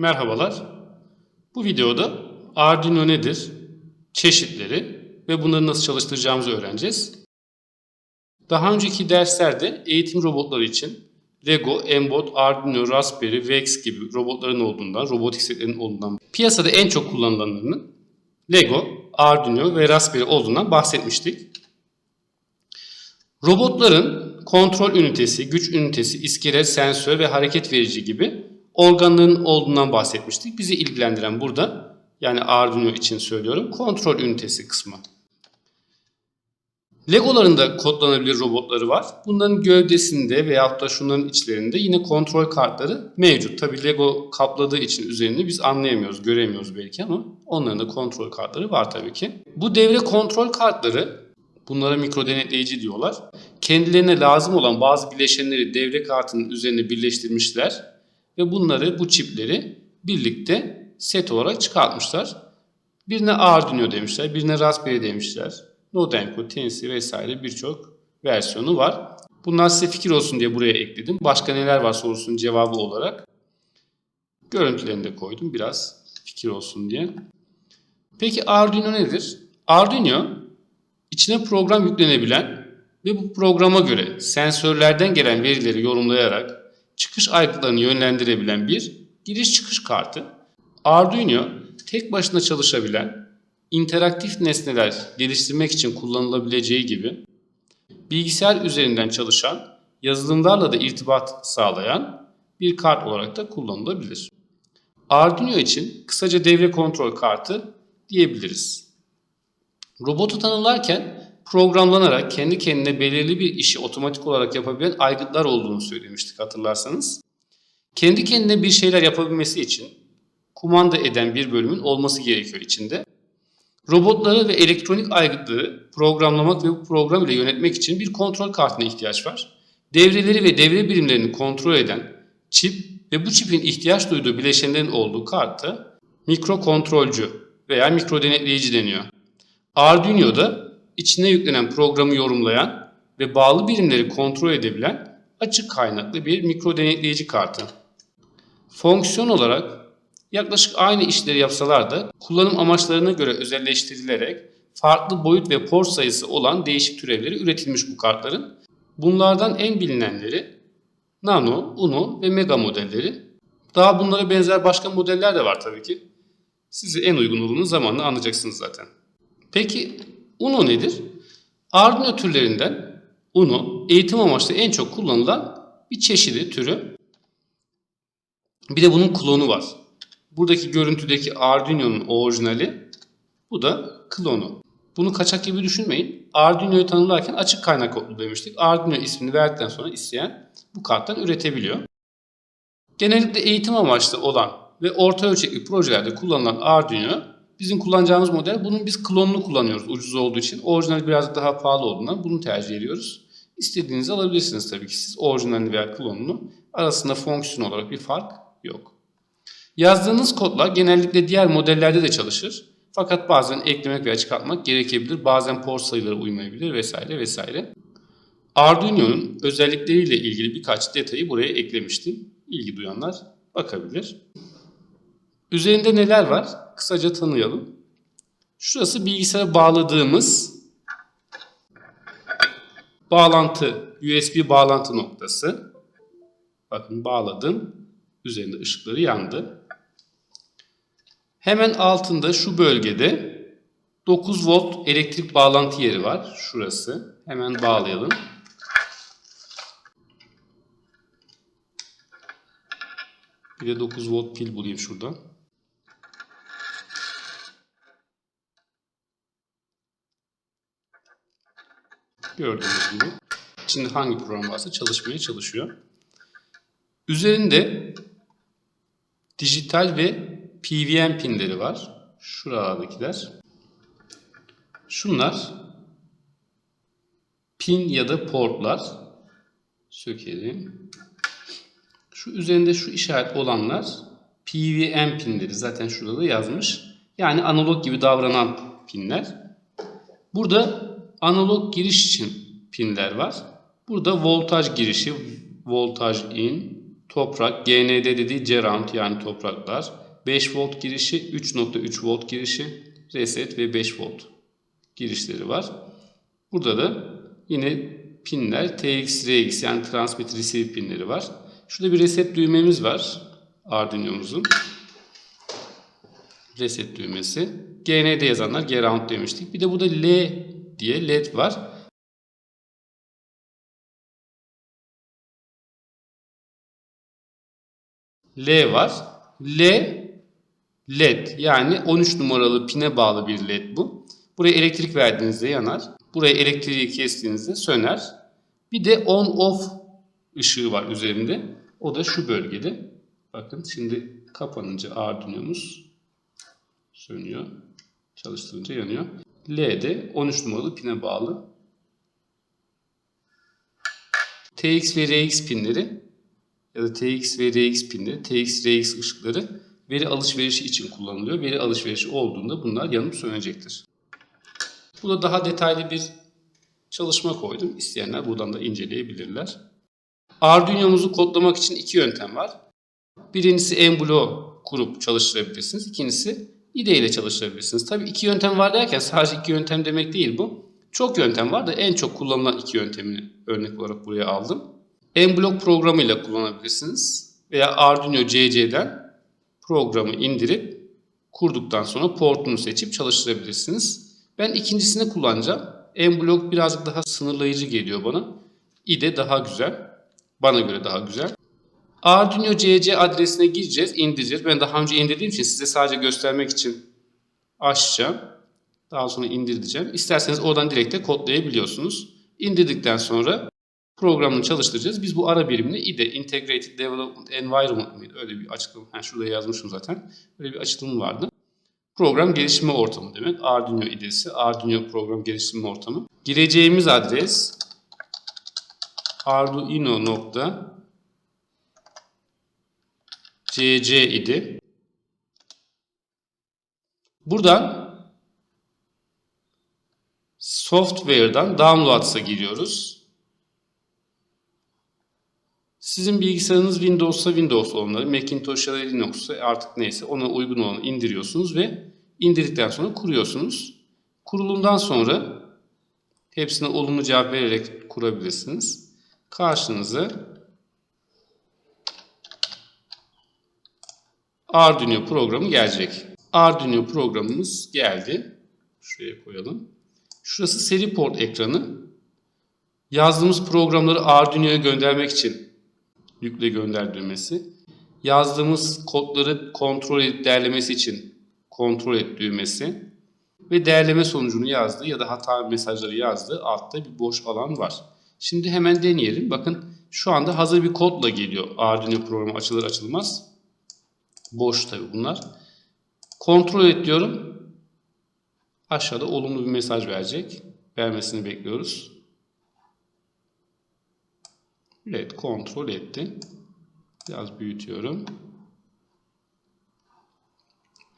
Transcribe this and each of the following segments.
Merhabalar. Bu videoda Arduino nedir, çeşitleri ve bunları nasıl çalıştıracağımızı öğreneceğiz. Daha önceki derslerde eğitim robotları için Lego, Mbot, Arduino, Raspberry, Vex gibi robotların olduğundan, robotik setlerin olduğundan, piyasada en çok kullanılanlarının Lego, Arduino ve Raspberry olduğundan bahsetmiştik. Robotların kontrol ünitesi, güç ünitesi, iskelet, sensör ve hareket verici gibi organların olduğundan bahsetmiştik. Bizi ilgilendiren burada, yani Arduino için söylüyorum, kontrol ünitesi kısmı. Legoların da kodlanabilir robotları var. Bunların gövdesinde veyahut da şunların içlerinde yine kontrol kartları mevcut. Tabi Lego kapladığı için üzerini biz anlayamıyoruz, göremiyoruz belki ama onların da kontrol kartları var tabii ki. Bu devre kontrol kartları, bunlara mikro denetleyici diyorlar. Kendilerine lazım olan bazı bileşenleri devre kartının üzerine birleştirmişler ve bunları, bu çipleri birlikte set olarak çıkartmışlar. Birine Arduino demişler, birine Raspberry demişler. Nodenko, Tensi vesaire birçok versiyonu var. Bunlar size fikir olsun diye buraya ekledim. Başka neler var sorusunun cevabı olarak. Görüntülerini de koydum biraz fikir olsun diye. Peki Arduino nedir? Arduino içine program yüklenebilen ve bu programa göre sensörlerden gelen verileri yorumlayarak çıkış aygıtlarını yönlendirebilen bir giriş çıkış kartı. Arduino tek başına çalışabilen interaktif nesneler geliştirmek için kullanılabileceği gibi bilgisayar üzerinden çalışan, yazılımlarla da irtibat sağlayan bir kart olarak da kullanılabilir. Arduino için kısaca devre kontrol kartı diyebiliriz. Robotu tanımlarken programlanarak kendi kendine belirli bir işi otomatik olarak yapabilen aygıtlar olduğunu söylemiştik hatırlarsanız. Kendi kendine bir şeyler yapabilmesi için kumanda eden bir bölümün olması gerekiyor içinde. Robotları ve elektronik aygıtları programlamak ve bu program ile yönetmek için bir kontrol kartına ihtiyaç var. Devreleri ve devre birimlerini kontrol eden çip ve bu çipin ihtiyaç duyduğu bileşenlerin olduğu kartta mikrokontrolcü veya mikro denetleyici deniyor. Arduino'da içine yüklenen programı yorumlayan ve bağlı birimleri kontrol edebilen açık kaynaklı bir mikro denetleyici kartı. Fonksiyon olarak yaklaşık aynı işleri yapsalar da kullanım amaçlarına göre özelleştirilerek farklı boyut ve port sayısı olan değişik türevleri üretilmiş bu kartların. Bunlardan en bilinenleri Nano, Uno ve Mega modelleri. Daha bunlara benzer başka modeller de var tabii ki. Sizi en uygun olduğunu zamanla anlayacaksınız zaten. Peki Uno nedir? Arduino türlerinden Uno eğitim amaçlı en çok kullanılan bir çeşidi türü. Bir de bunun klonu var. Buradaki görüntüdeki Arduino'nun orijinali, bu da klonu. Bunu kaçak gibi düşünmeyin. Arduino'yu tanımlarken açık kaynak kodlu demiştik. Arduino ismini verdikten sonra isteyen bu karttan üretebiliyor. Genellikle eğitim amaçlı olan ve orta ölçekli projelerde kullanılan Arduino bizim kullanacağımız model. Bunun biz klonunu kullanıyoruz ucuz olduğu için. Orijinali biraz daha pahalı olduğundan bunu tercih ediyoruz. İstediğinizi alabilirsiniz tabii ki siz orijinalini veya klonunu. Arasında fonksiyon olarak bir fark yok. Yazdığınız kodlar genellikle diğer modellerde de çalışır. Fakat bazen eklemek veya çıkartmak gerekebilir. Bazen port sayıları uymayabilir vesaire vesaire. Arduino'nun özellikleriyle ilgili birkaç detayı buraya eklemiştim. İlgi duyanlar bakabilir. Üzerinde neler var? Kısaca tanıyalım. Şurası bilgisayara bağladığımız bağlantı, USB bağlantı noktası. Bakın bağladım. Üzerinde ışıkları yandı. Hemen altında şu bölgede 9 volt elektrik bağlantı yeri var. Şurası. Hemen bağlayalım. Bir de 9 volt pil bulayım şuradan. Gördüğünüz gibi. Şimdi hangi program varsa çalışmaya çalışıyor. Üzerinde dijital ve PWM pinleri var. Şuralardakiler. Şunlar pin ya da portlar. Sökelim. Şu üzerinde şu işaret olanlar PWM pinleri. Zaten şurada da yazmış. Yani analog gibi davranan pinler. Burada analog giriş için pinler var. Burada voltaj girişi, voltaj in, Toprak, GND dediği Geround yani topraklar. 5 volt girişi, 3.3 volt girişi, reset ve 5 volt girişleri var. Burada da yine pinler TX, RX yani transmit receive pinleri var. Şurada bir reset düğmemiz var Arduino'muzun. Reset düğmesi. GND yazanlar Geround demiştik. Bir de burada L diye LED var. L var. L LED yani 13 numaralı pine bağlı bir LED bu. Buraya elektrik verdiğinizde yanar. Buraya elektriği kestiğinizde söner. Bir de on off ışığı var üzerinde. O da şu bölgede. Bakın şimdi kapanınca Arduino'muz sönüyor. Çalıştırınca yanıyor. L de 13 numaralı pine bağlı. TX ve RX pinleri ya da TX ve RX pinleri, TX, RX ışıkları veri alışverişi için kullanılıyor. Veri alışverişi olduğunda bunlar yanıp sönecektir. Burada daha detaylı bir çalışma koydum. İsteyenler buradan da inceleyebilirler. Arduino'muzu kodlamak için iki yöntem var. Birincisi Emblo kurup çalıştırabilirsiniz. İkincisi IDE ile çalıştırabilirsiniz. Tabii iki yöntem var derken sadece iki yöntem demek değil bu. Çok yöntem var da en çok kullanılan iki yöntemini örnek olarak buraya aldım. Mblock programıyla kullanabilirsiniz. Veya Arduino CC'den programı indirip kurduktan sonra portunu seçip çalıştırabilirsiniz. Ben ikincisini kullanacağım. Mblock birazcık daha sınırlayıcı geliyor bana. IDE daha güzel. Bana göre daha güzel. Arduino CC adresine gireceğiz, indireceğiz. Ben daha önce indirdiğim için size sadece göstermek için açacağım. Daha sonra indireceğim. İsterseniz oradan direkt de kodlayabiliyorsunuz. İndirdikten sonra programını çalıştıracağız. Biz bu ara birimini IDE, Integrated Development Environment mıydı? Öyle bir açıklama. Ha, şurada yazmışım zaten. Öyle bir açılım vardı. Program geliştirme ortamı demek. Arduino IDE'si, Arduino program geliştirme ortamı. Gireceğimiz adres arduino.com CC idi. Buradan software'dan downloads'a giriyoruz. Sizin bilgisayarınız Windows'sa Windows olanları, Macintosh ya da Linux'sa artık neyse ona uygun olanı indiriyorsunuz ve indirdikten sonra kuruyorsunuz. Kurulumdan sonra hepsine olumlu cevap vererek kurabilirsiniz. Karşınıza Arduino programı gelecek. Arduino programımız geldi. Şuraya koyalım. Şurası seri port ekranı. Yazdığımız programları Arduino'ya göndermek için yükle gönder düğmesi. Yazdığımız kodları kontrol edip değerlemesi için kontrol et düğmesi. Ve değerleme sonucunu yazdı ya da hata mesajları yazdı. Altta bir boş alan var. Şimdi hemen deneyelim. Bakın şu anda hazır bir kodla geliyor. Arduino programı açılır açılmaz. Boş tabi bunlar. Kontrol et diyorum. Aşağıda olumlu bir mesaj verecek. Vermesini bekliyoruz. Evet kontrol etti. Biraz büyütüyorum.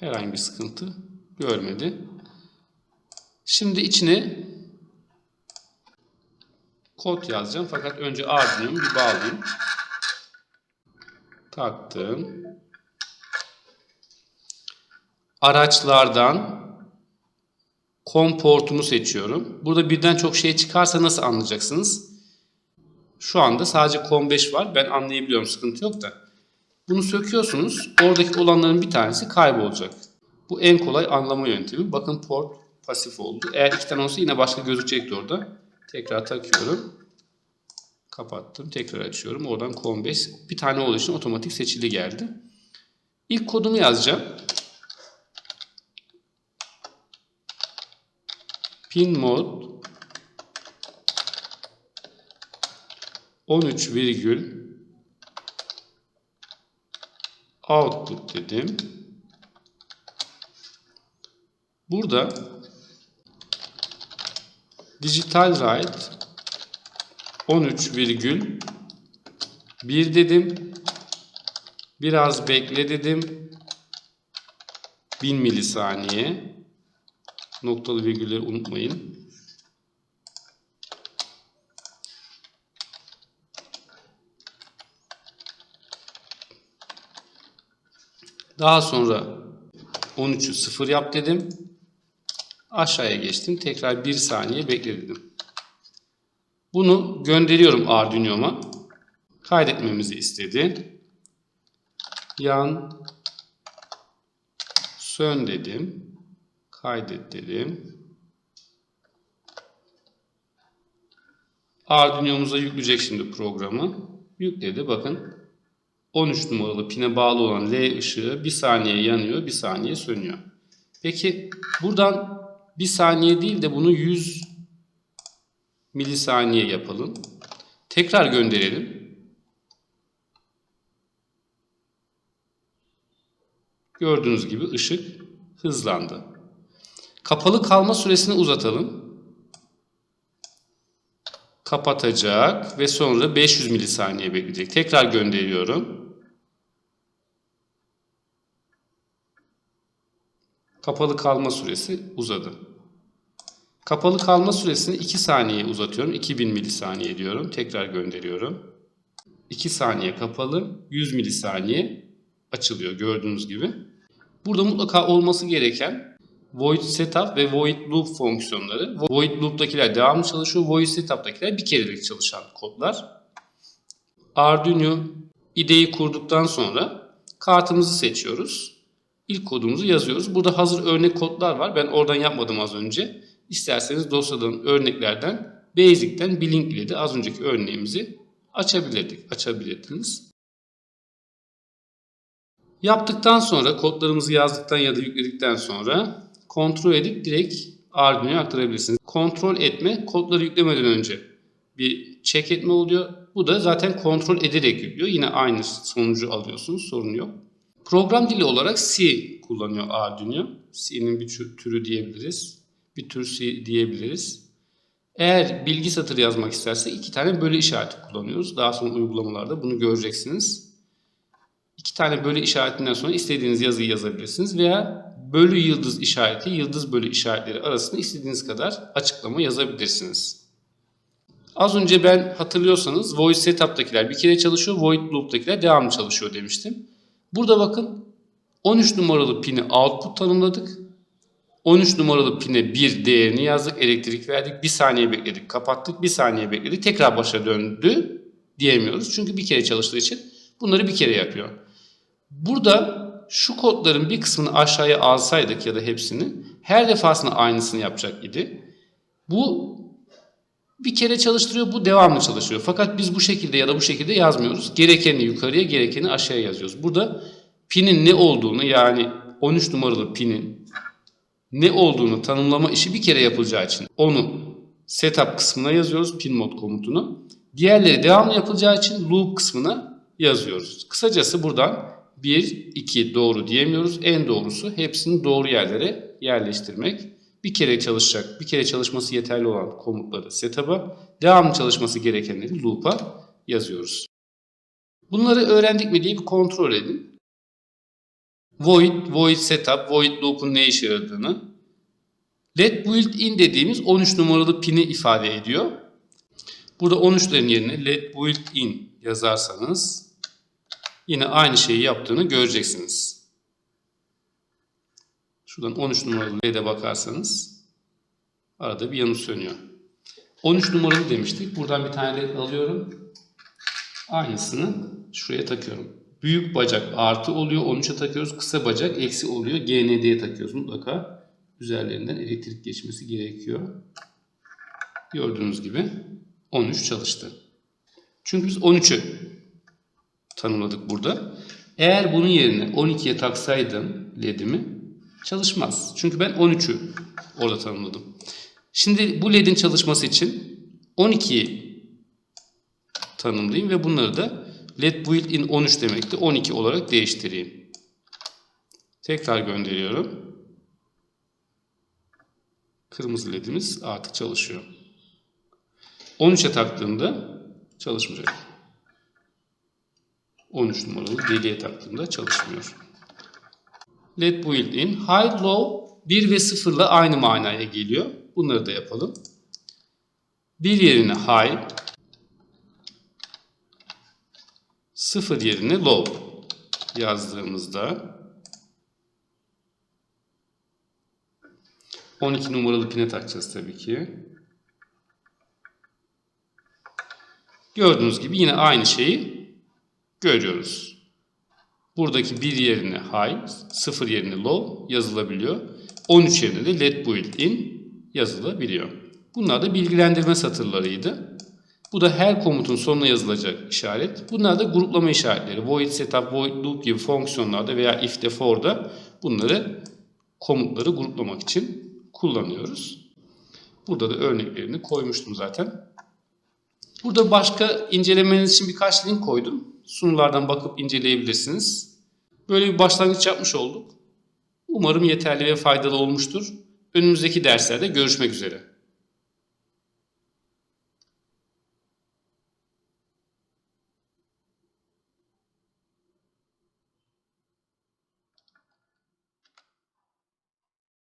Herhangi bir sıkıntı görmedi. Şimdi içine kod yazacağım. Fakat önce Arduino'mu bir bağlayayım. Taktım araçlardan COM portumu seçiyorum. Burada birden çok şey çıkarsa nasıl anlayacaksınız? Şu anda sadece COM5 var. Ben anlayabiliyorum. Sıkıntı yok da. Bunu söküyorsunuz. Oradaki olanların bir tanesi kaybolacak. Bu en kolay anlama yöntemi. Bakın port pasif oldu. Eğer iki tane olsa yine başka gözükecekti orada. Tekrar takıyorum. Kapattım. Tekrar açıyorum. Oradan COM5 bir tane olduğu için otomatik seçili geldi. İlk kodumu yazacağım. Pin mod 13 virgül output dedim. Burada digital write 13 virgül 1 dedim. Biraz bekle dedim. 1000 milisaniye. Noktalı virgülleri unutmayın. Daha sonra 13'ü 0 yap dedim. Aşağıya geçtim. Tekrar 1 saniye bekle dedim. Bunu gönderiyorum Arduino'ma. Kaydetmemizi istedi. Yan sön dedim. Kaydet dedim. Arduino'muza yükleyecek şimdi programı. Yükledi. Bakın 13 numaralı pine bağlı olan L ışığı bir saniye yanıyor, bir saniye sönüyor. Peki buradan bir saniye değil de bunu 100 milisaniye yapalım. Tekrar gönderelim. Gördüğünüz gibi ışık hızlandı. Kapalı kalma süresini uzatalım. Kapatacak ve sonra 500 milisaniye bekleyecek. Tekrar gönderiyorum. Kapalı kalma süresi uzadı. Kapalı kalma süresini 2 saniye uzatıyorum. 2000 milisaniye diyorum. Tekrar gönderiyorum. 2 saniye kapalı, 100 milisaniye açılıyor gördüğünüz gibi. Burada mutlaka olması gereken void setup ve void loop fonksiyonları. Void loop'takiler devamlı çalışıyor. Void setup'takiler bir kerelik çalışan kodlar. Arduino ideyi kurduktan sonra kartımızı seçiyoruz. İlk kodumuzu yazıyoruz. Burada hazır örnek kodlar var. Ben oradan yapmadım az önce. İsterseniz dosyadan örneklerden Basic'ten bir link ile de az önceki örneğimizi açabilirdik, açabilirdiniz. Yaptıktan sonra kodlarımızı yazdıktan ya da yükledikten sonra kontrol edip direkt Arduino'ya aktarabilirsiniz. Kontrol etme kodları yüklemeden önce bir check etme oluyor. Bu da zaten kontrol ederek yüklüyor. Yine aynı sonucu alıyorsunuz. Sorun yok. Program dili olarak C kullanıyor Arduino. C'nin bir türü diyebiliriz. Bir tür C diyebiliriz. Eğer bilgi satırı yazmak isterse iki tane bölü işareti kullanıyoruz. Daha sonra uygulamalarda bunu göreceksiniz. İki tane bölü işaretinden sonra istediğiniz yazıyı yazabilirsiniz veya bölü yıldız işareti, yıldız bölü işaretleri arasında istediğiniz kadar açıklama yazabilirsiniz. Az önce ben hatırlıyorsanız void setup'takiler bir kere çalışıyor, void loop'takiler devamlı çalışıyor demiştim. Burada bakın 13 numaralı pini output tanımladık. 13 numaralı pine bir değerini yazdık, elektrik verdik, bir saniye bekledik, kapattık, bir saniye bekledik, tekrar başa döndü diyemiyoruz. Çünkü bir kere çalıştığı için bunları bir kere yapıyor. Burada şu kodların bir kısmını aşağıya alsaydık ya da hepsini her defasında aynısını yapacak idi. Bu bir kere çalıştırıyor, bu devamlı çalışıyor. Fakat biz bu şekilde ya da bu şekilde yazmıyoruz. Gerekeni yukarıya, gerekeni aşağıya yazıyoruz. Burada pinin ne olduğunu yani 13 numaralı pinin ne olduğunu tanımlama işi bir kere yapılacağı için onu setup kısmına yazıyoruz pin mod komutunu. Diğerleri devamlı yapılacağı için loop kısmına yazıyoruz. Kısacası buradan 1, 2 doğru diyemiyoruz. En doğrusu hepsini doğru yerlere yerleştirmek. Bir kere çalışacak, bir kere çalışması yeterli olan komutları setup'a, devamlı çalışması gerekenleri loop'a yazıyoruz. Bunları öğrendik mi diye bir kontrol edin. Void, void setup, void loop'un ne işe yaradığını. Let build in dediğimiz 13 numaralı pini ifade ediyor. Burada 13'lerin yerine let build in yazarsanız yine aynı şeyi yaptığını göreceksiniz. Şuradan 13 numaralı LED'e bakarsanız arada bir yanı sönüyor. 13 numaralı demiştik. Buradan bir tane LED alıyorum. Aynısını şuraya takıyorum. Büyük bacak artı oluyor. 13'e takıyoruz. Kısa bacak eksi oluyor. GND'ye takıyoruz. Mutlaka üzerlerinden elektrik geçmesi gerekiyor. Gördüğünüz gibi 13 çalıştı. Çünkü biz 13'ü tanımladık burada. Eğer bunun yerine 12'ye taksaydım LED'imi çalışmaz. Çünkü ben 13'ü orada tanımladım. Şimdi bu LED'in çalışması için 12'yi tanımlayayım ve bunları da LED build in 13 demekti. 12 olarak değiştireyim. Tekrar gönderiyorum. Kırmızı ledimiz artık çalışıyor. 13'e taktığımda çalışmayacak. 13 numaralı deliğe taktığımda çalışmıyor. Let build in. High, low 1 ve 0 ile aynı manaya geliyor. Bunları da yapalım. Bir yerine high, sıfır yerine low yazdığımızda 12 numaralı pine takacağız tabii ki. Gördüğünüz gibi yine aynı şeyi görüyoruz. Buradaki 1 yerine high, 0 yerine low yazılabiliyor. 13 yerine de let build in yazılabiliyor. Bunlar da bilgilendirme satırlarıydı. Bu da her komutun sonuna yazılacak işaret. Bunlar da gruplama işaretleri. Void setup, void loop gibi fonksiyonlarda veya if de for'da bunları komutları gruplamak için kullanıyoruz. Burada da örneklerini koymuştum zaten. Burada başka incelemeniz için birkaç link koydum. Sunulardan bakıp inceleyebilirsiniz. Böyle bir başlangıç yapmış olduk. Umarım yeterli ve faydalı olmuştur. Önümüzdeki derslerde görüşmek üzere.